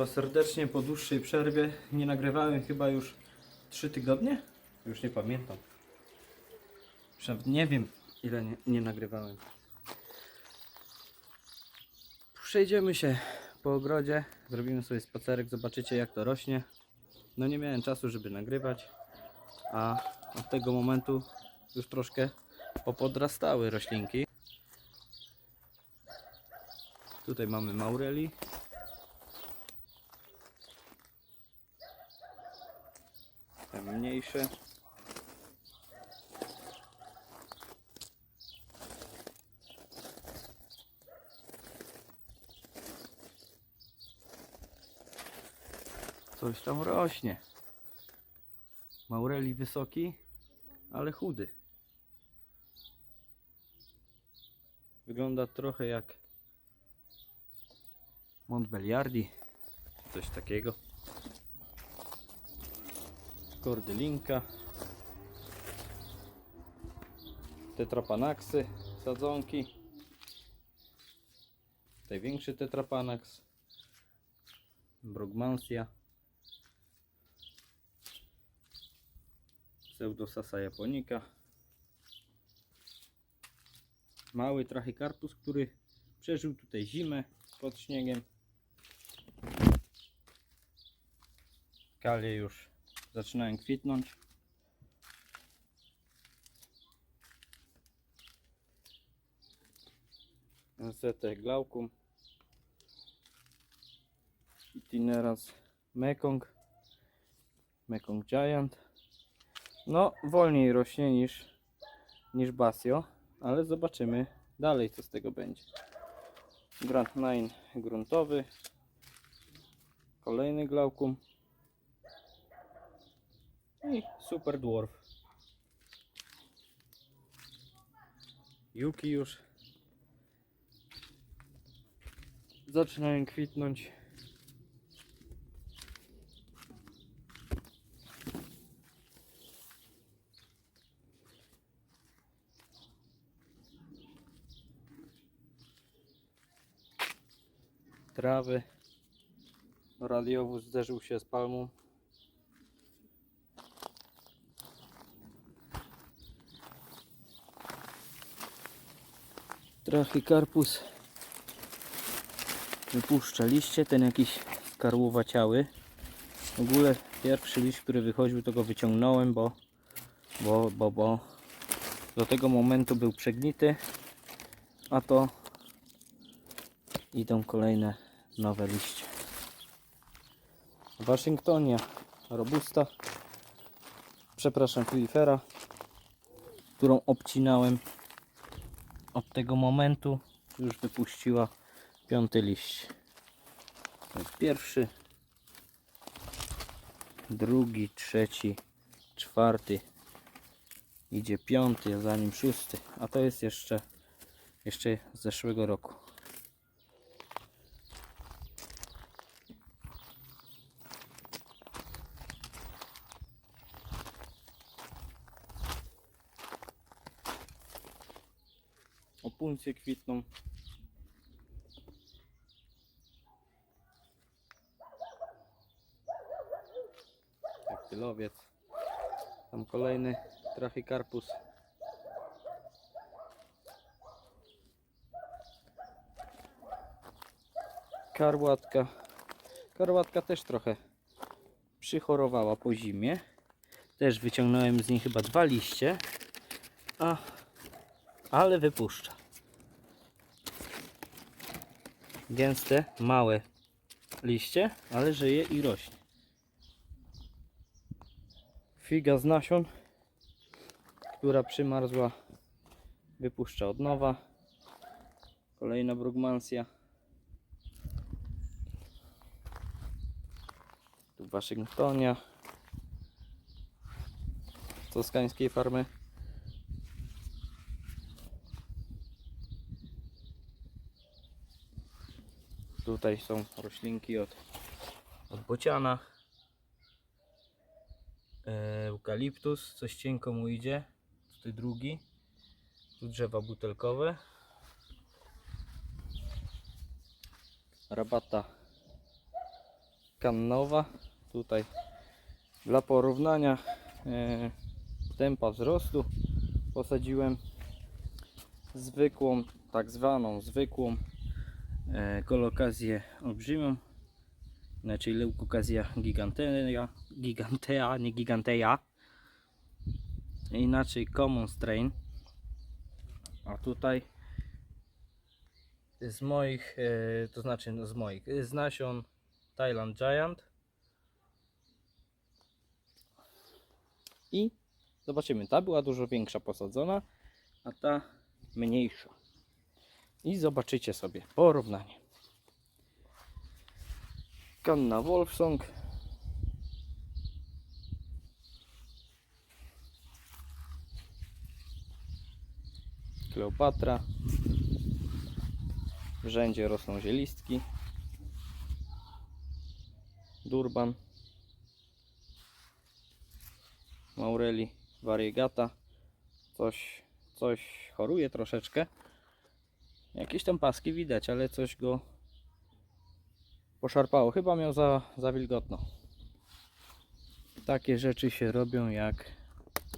Was serdecznie po dłuższej przerwie. Nie nagrywałem chyba już 3 tygodnie? Już nie pamiętam. Nawet nie wiem ile nie, nie nagrywałem. Przejdziemy się po ogrodzie, zrobimy sobie spacerek, zobaczycie jak to rośnie. No nie miałem czasu, żeby nagrywać, a od tego momentu już troszkę popodrastały roślinki. Tutaj mamy maureli. Te mniejsze. Coś tam rośnie. Maureli wysoki, ale chudy. Wygląda trochę jak Montbeliardi, coś takiego. Kordylinka. Tetrapanaksy, sadzonki. Największy tetrapanax. Brugmansia. Pseudosasa japonica. Mały trachycarpus, który przeżył tutaj zimę pod śniegiem. Kalie już zaczynają kwitnąć. Zetę glaucum. Itineras Mekong. Mekong Giant. No, wolniej rośnie niż, niż Basio, ale zobaczymy dalej co z tego będzie. Grand Nine gruntowy. Kolejny glaucum. Super Dwarf. Juki już zaczynają kwitnąć. Trawy. Radiowóz zderzył się z palmą. Trachycarpus wypuszcza liście, ten jakiś skarłowaciały. W ogóle pierwszy liść, który wychodził, to go wyciągnąłem, bo, bo, bo, bo do tego momentu był przegnity, a to idą kolejne nowe liście. Waszyngtonia robusta, przepraszam, filifera, którą obcinałem od tego momentu już wypuściła piąty liść. Pierwszy, drugi, trzeci, czwarty, idzie piąty, za nim szósty, a to jest jeszcze, jeszcze z zeszłego roku. Opuncje kwitną. Daktylowiec. Tam kolejny trachycarpus. Karłatka. Karłatka też trochę przychorowała po zimie. Też wyciągnąłem z niej chyba dwa liście. A ale wypuszcza. Gęste, małe liście, ale żyje i rośnie. Figa z nasion, która przymarzła, wypuszcza od nowa. Kolejna brugmansja. Tu Waszyngtonia. Toskańskiej farmy. Tutaj są roślinki od, od bociana. E, eukaliptus, coś cienko mu idzie. Tutaj drugi. Tu drzewa butelkowe. Rabata kannowa. Tutaj dla porównania e, tempa wzrostu posadziłem zwykłą, tak zwaną zwykłą kolokazję olbrzymią, znaczy leukokazja gigantea, gigantea, nie gigantea, inaczej common strain, a tutaj z moich, e, to znaczy no z moich, e, z nasion Thailand Giant. I zobaczymy, ta była dużo większa posadzona, a ta mniejsza. I zobaczycie sobie porównanie. Kanna Wolfsong. Kleopatra. W rzędzie rosną zielistki. Durban. Maureli variegata. Coś, coś choruje troszeczkę. Jakieś tam paski widać, ale coś go poszarpało. Chyba miał za, za wilgotno. Takie rzeczy się robią jak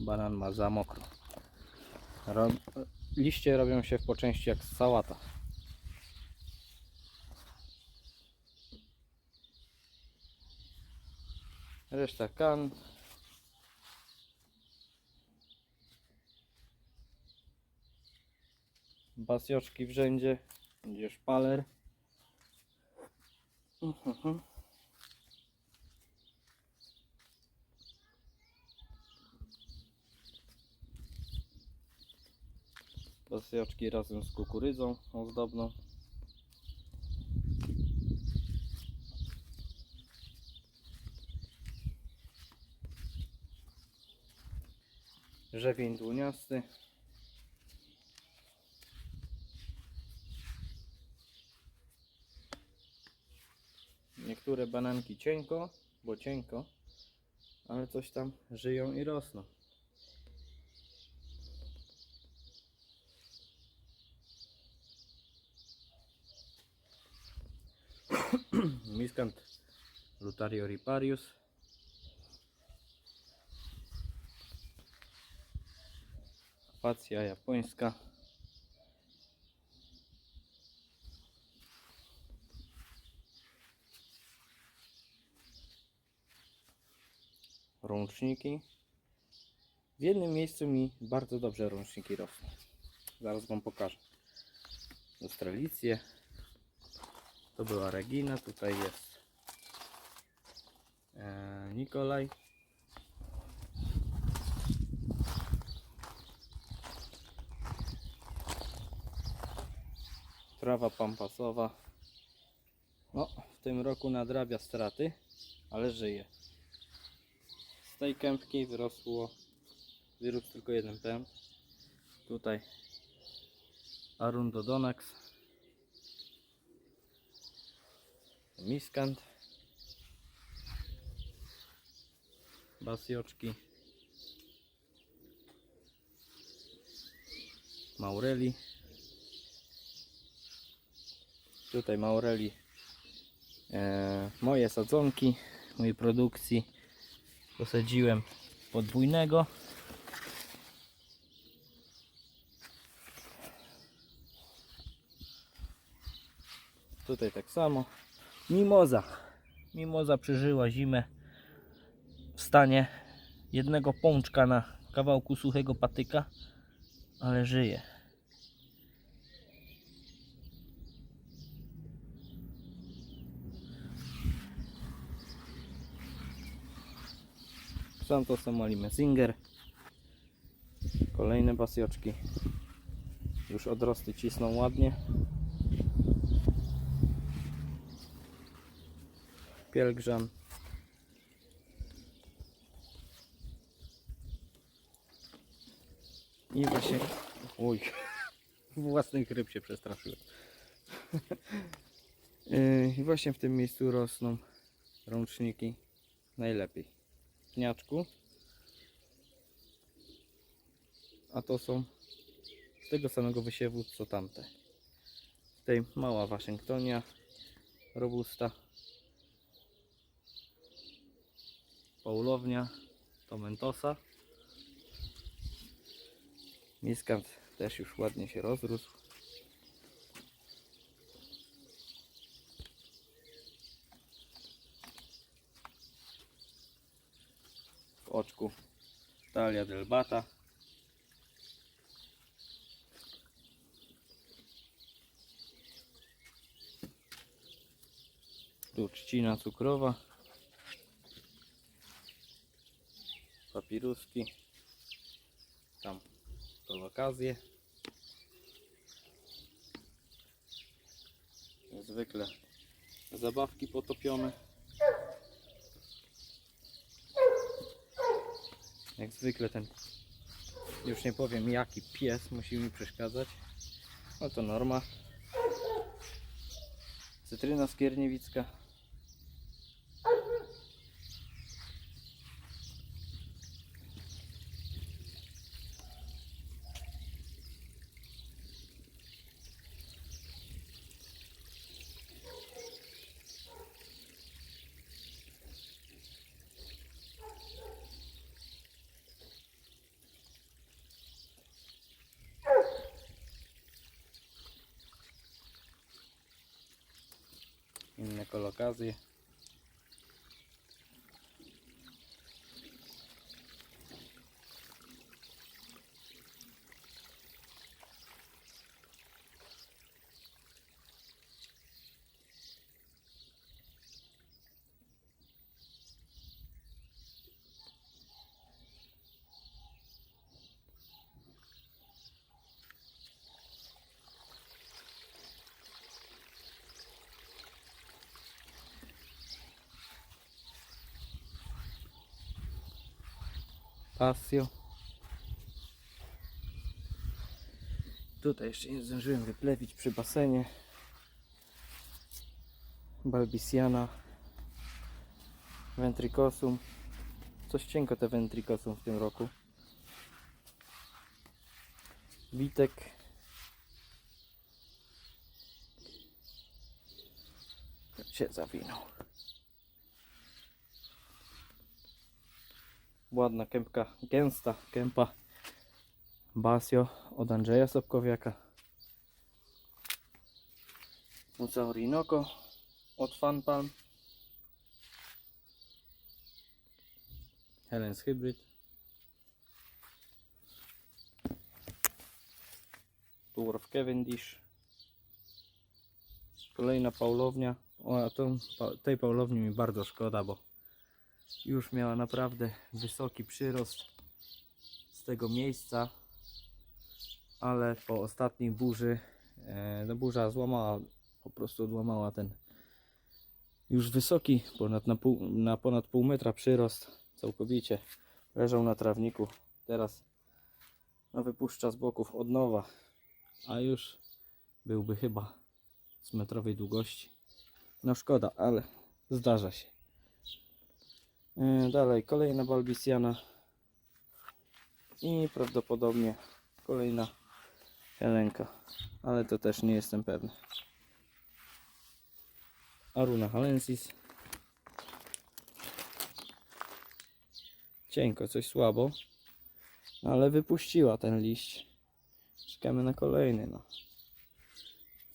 banan ma za mokro. Liście robią się po części jak sałata. Reszta kan. Basjoczki w rzędzie. Będzie szpaler. Mhm. Basjoczki razem z kukurydzą ozdobną. Rzewień dłoniasty. Niektóre bananki cienko, bo cienko, ale coś tam żyją i rosną. Miskant Lutario riparius. Apacja japońska. Rączniki. W jednym miejscu mi bardzo dobrze rączniki rosną. Zaraz Wam pokażę. Australicję. To była Regina, tutaj jest e, Nikolaj. Trawa pampasowa. No, w tym roku nadrabia straty, ale żyje. Tej kępki wyrosło, wyrósł tylko jeden pęd. Tutaj Arundodonax. Miskant. Basjoczki. Maureli. Tutaj Maureli. E, moje sadzonki, mojej produkcji. Posadziłem podwójnego. Tutaj tak samo. Mimoza. Mimoza przeżyła zimę w stanie jednego pączka na kawałku suchego patyka, ale żyje. Santos Somali Messinger. Kolejne basjoczki. Już odrosty cisną ładnie. Pielgrzam. I właśnie... Uj, własnych ryb się przestraszyłem. Yy, I właśnie w tym miejscu rosną rączniki najlepiej. Pniaczku. A to są z tego samego wysiewu co tamte. Tutaj mała Waszyngtonia, robusta. Paulownia to Mentosa. Miskant też już ładnie się rozrósł. Oczku Talia delbata. Tu trzcina cukrowa. Papiruski. Tam kolokazje. Zwykle zabawki potopione. Jak zwykle ten, już nie powiem jaki pies musi mi przeszkadzać. No to norma. Cytryna skierniewicka. Inne kolokazje. Pasio. Tutaj jeszcze nie zdążyłem wyplewić przy basenie. Balbisiana. Ventricosum. Coś cienko te ventricosum w tym roku. Witek. Się zawinął. Ładna kępka, gęsta kępa Basio od Andrzeja Sobkowiaka. Muca Orinoco od Fanpalm. Helen's Hybrid. Dwarf Cavendish. Kolejna Paulownia. O, a tą, tej Paulowni mi bardzo szkoda, bo już miała naprawdę wysoki przyrost z tego miejsca, ale po ostatniej burzy, e, no burza złamała, po prostu odłamała ten już wysoki, ponad na, pół, na ponad pół metra przyrost, całkowicie leżał na trawniku. Teraz no, wypuszcza z boków od nowa, a już byłby chyba z metrowej długości. No szkoda, ale zdarza się. E, Dalej kolejna Balbisiana i prawdopodobnie kolejna Helenka, ale to też nie jestem pewny. Aruna Halensis. Cienko, coś słabo, ale wypuściła ten liść. Czekamy na kolejny. No.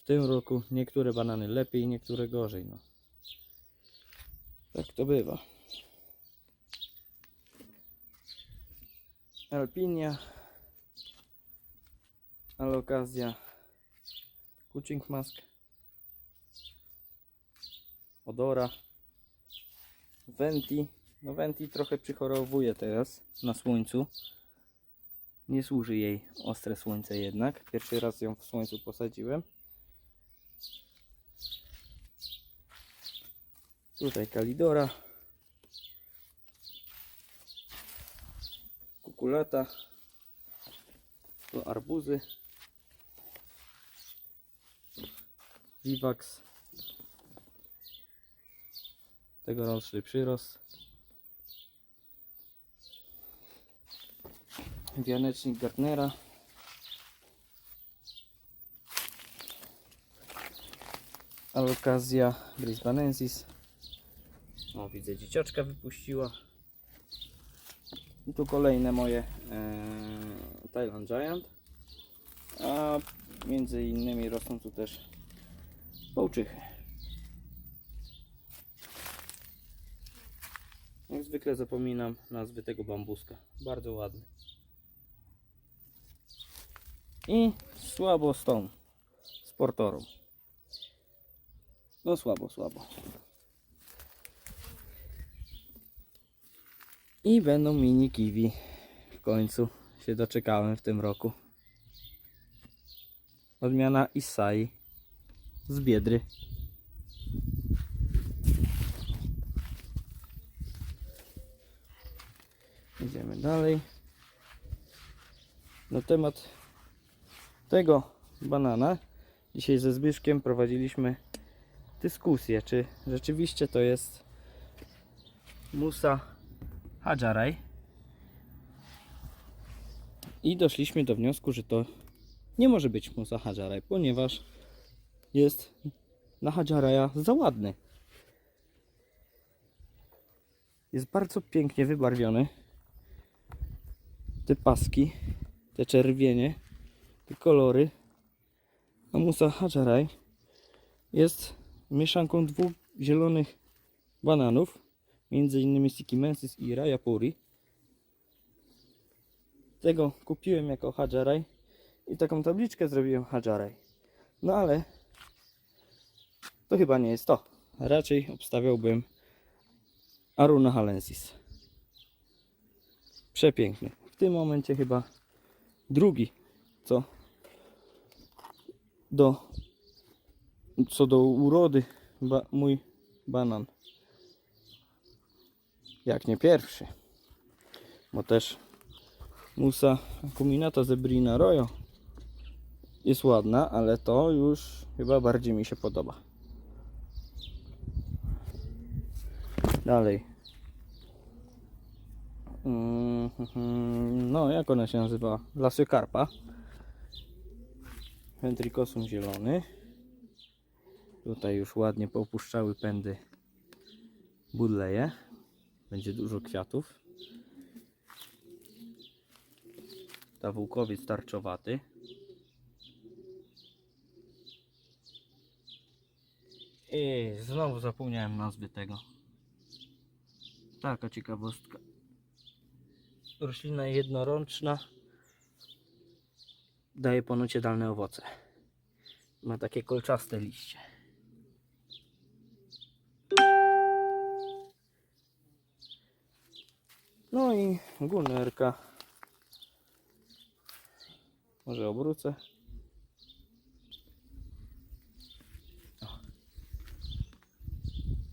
W tym roku niektóre banany lepiej, niektóre gorzej. No. Tak to bywa. Alpinia, Alokazja, Kuching Mask, Odora, Venti. No Venti trochę przychorowuje teraz na słońcu. Nie służy jej ostre słońce jednak. Pierwszy raz ją w słońcu posadziłem. Tutaj Kalidora. Kukulata, tu arbuzy, Vivax, tegoroczny przyrost, wianecznik Gartnera, Alokazja brisbanensis, o widzę dzieciaczka wypuściła, I tu kolejne moje e, Thailand Giant. A między innymi rosną tu też połczychy. Jak zwykle zapominam nazwy tego bambuska. Bardzo ładny. I słabo z tą sportorą. No słabo, słabo. I będą mini kiwi. W końcu się doczekałem w tym roku. Odmiana Isai z Biedry. Idziemy dalej. Na temat tego banana dzisiaj ze Zbyszkiem prowadziliśmy dyskusję, czy rzeczywiście to jest Musa Hajaraj. I doszliśmy do wniosku, że to nie może być Musa Hajaraj, ponieważ jest na Hajaraja za ładny. Jest bardzo pięknie wybarwiony. Te paski, te czerwienie, te kolory. A Musa Hajaraj jest mieszanką dwóch zielonych bananów, między innymi Sikimensis i Rayapuri. Tego kupiłem jako Hajaraj i taką tabliczkę zrobiłem Hajaraj. No ale to chyba nie jest to. Raczej obstawiałbym Aruna Halensis. Przepiękny. W tym momencie chyba drugi, co do co do urody ba, mój banan. Jak nie pierwszy. Bo też Musa Acuminata Zebrina Royo jest ładna, ale to już chyba bardziej mi się podoba. Dalej. Mhm, No, jak ona się nazywa? Lasy Karpa. Ventricosum zielony. Tutaj już ładnie popuszczały pędy budleje. Będzie dużo kwiatów. Tawłkowiec tarczowaty. I znowu zapomniałem nazwy tego. Taka ciekawostka. Roślina jednorączna. Daje ponoć jadalne owoce. Ma takie kolczaste liście. No i gunerka. Może obrócę. O.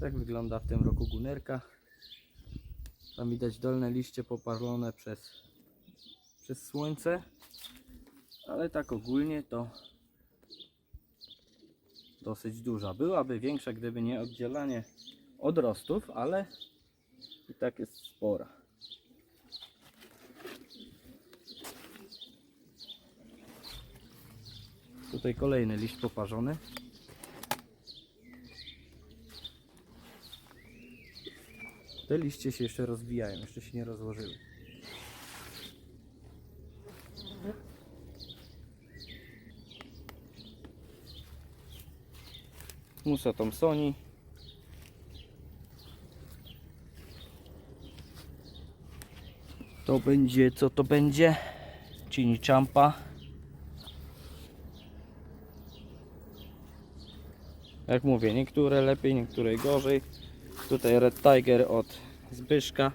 Tak wygląda w tym roku gunerka. Tam widać dolne liście poparlone przez, przez słońce. Ale tak ogólnie to dosyć duża. Byłaby większa, gdyby nie oddzielanie odrostów, ale i tak jest spora. Tutaj kolejny liść poparzony. Te liście się jeszcze rozwijają, jeszcze się nie rozłożyły. Musa Thompsoni. To będzie, co to będzie? Chini Champa. Jak mówię, niektóre lepiej, niektóre gorzej. Tutaj Red Tiger od Zbyszka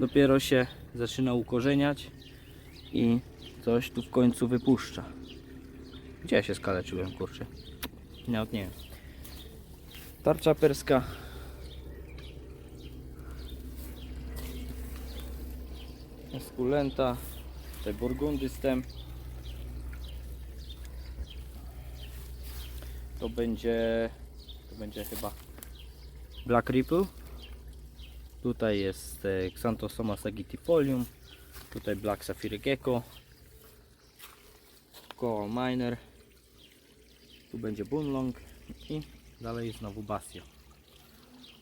dopiero się zaczyna ukorzeniać i coś tu w końcu wypuszcza. Gdzie ja się skaleczyłem, kurczę? Nawet nie wiem. Tarcza perska. Eskulenta. Tutaj burgundystem. To będzie to będzie chyba Black Ripple. Tutaj jest e, Xanthosoma sagitifolium. Tutaj Black Sapphire Gecko. Coal Miner. Tu będzie Bunlong i dalej znowu Basio.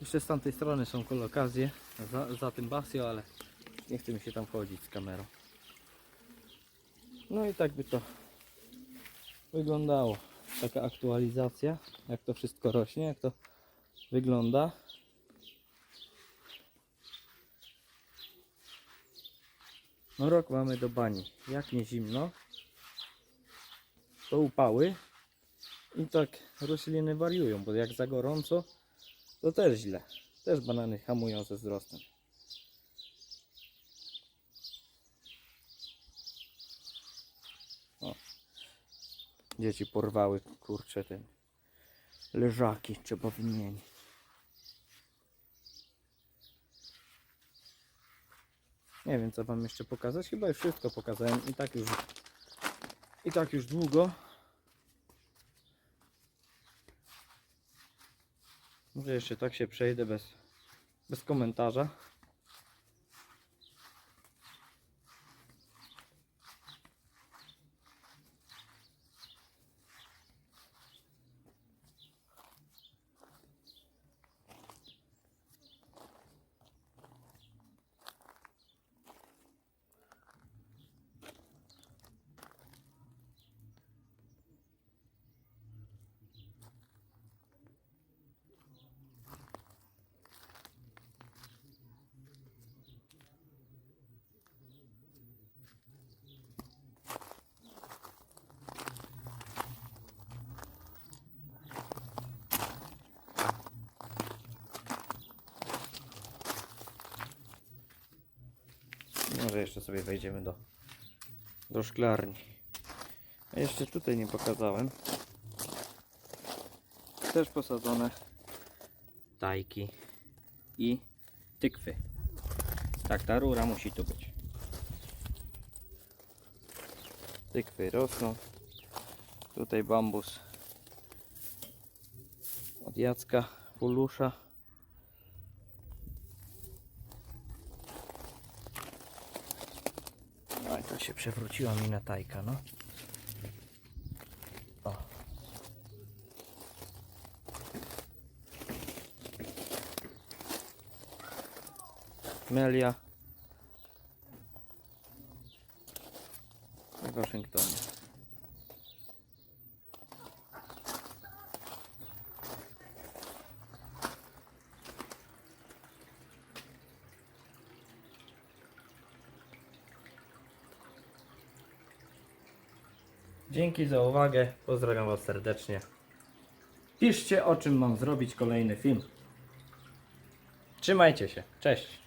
Jeszcze z tamtej strony są kolokazje za, za tym Basio, ale Nie chce mi się tam chodzić z kamerą. No i tak by to wyglądało. Taka aktualizacja, jak to wszystko rośnie, jak to wygląda. No rok mamy do bani. Jak nie zimno, to upały i tak rośliny wariują, bo jak za gorąco, to też źle. Też banany hamują ze wzrostem. Dzieci porwały, kurczę, ten leżaki trzeba wymienić. Nie wiem co wam jeszcze pokazać. Chyba już wszystko pokazałem i tak już i tak już długo. Może jeszcze tak się przejdę bez, bez komentarza. Może jeszcze sobie wejdziemy do, do szklarni. A jeszcze tutaj nie pokazałem. Też posadzone tajki i tykwy. Tak, ta rura musi tu być. Tykwy rosną. Tutaj bambus od Jacka Pulusza. To się przewróciła mi na tajka, no. O. Melia. W Waszyngtonie. Dzięki za uwagę. Pozdrawiam Was serdecznie. Piszcie o czym mam zrobić kolejny film. Trzymajcie się. Cześć.